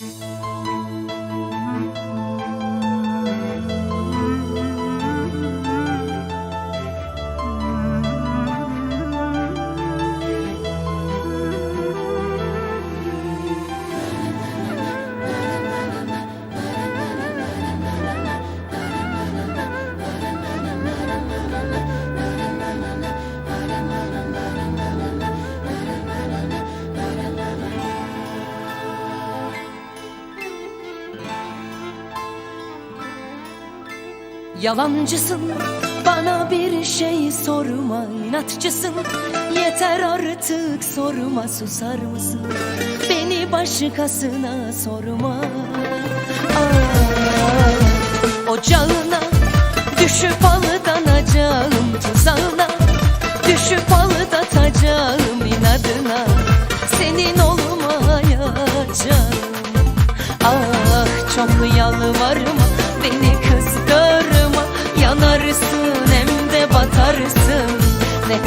Música Yalancısın bana bir şey sorma inatçısın. Yeter artık sorma susar mısın? Beni başkasına sorma. Aa, Ocağına düşüp aldanacağım tuzağına Düşüp aldatacağım inadına Senin olmayacağım Ah çok yalvarma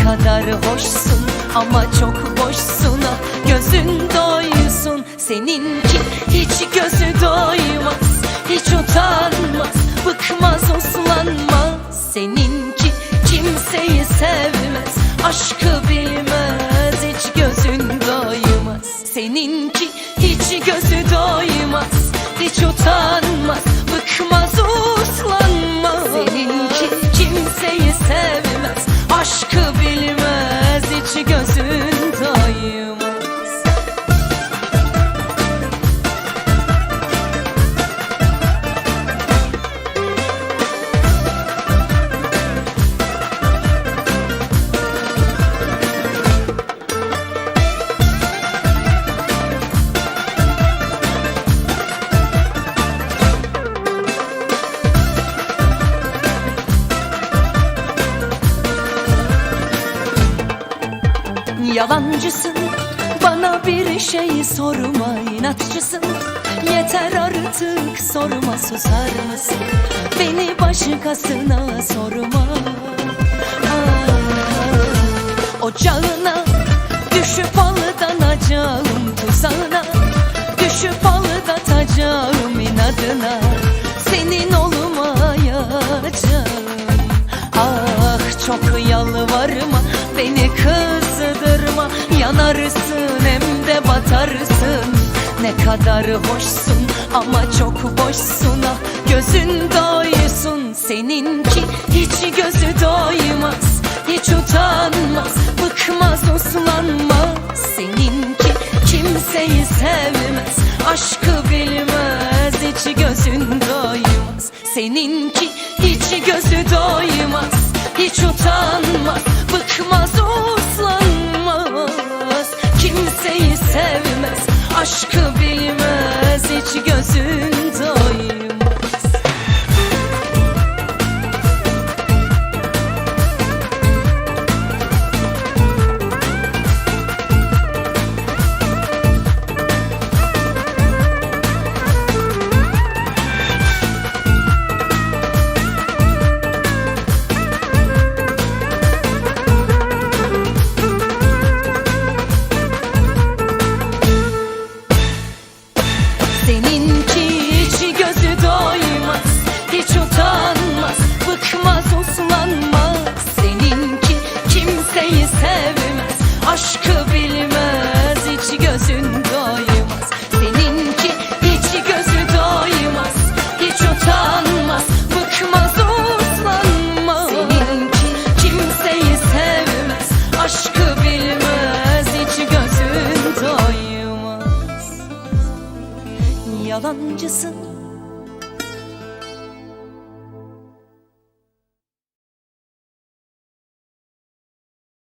kadar hoşsun ama çok boşsun. Ah Gözün doysun seninki hiç gözü doymaz. Hiç utanmaz bıkmaz uslanmaz. Seninki kimseyi sevmez aşkı bilmez Hiç gözün doymaz. Seninki hiç gözü doymaz Hiç utanmaz Bıkmaz uslanmaz Yalancısın. Bana bir şey sorma inatçısın. Yeter artık sorma susar mısın? Beni başkasına sorma. Aa, Ocağına düşüp aldanacağım tuzağına Yanarsın hem de batarsın. Ne kadar hoşsun ama çok boşsun. Ah Gözün doysun seninki hiç gözü doymaz. Hiç utanmaz bıkmaz uslanmaz. Seninki kimseyi sevmez Aşkı bilmez. Hiç gözün doymaz Seninki hiç gözü doymaz. Hiç utanmaz bıkmaz uslanmaz Aşkı bilmez Hiç gözün doymaz. Seninki hiç gözü doymaz Hiç utanmaz Bıkmaz uslanmaz. Seninki kimseyi sevmez Aşkı bilmez Hiç gözün doymaz. Yalancısın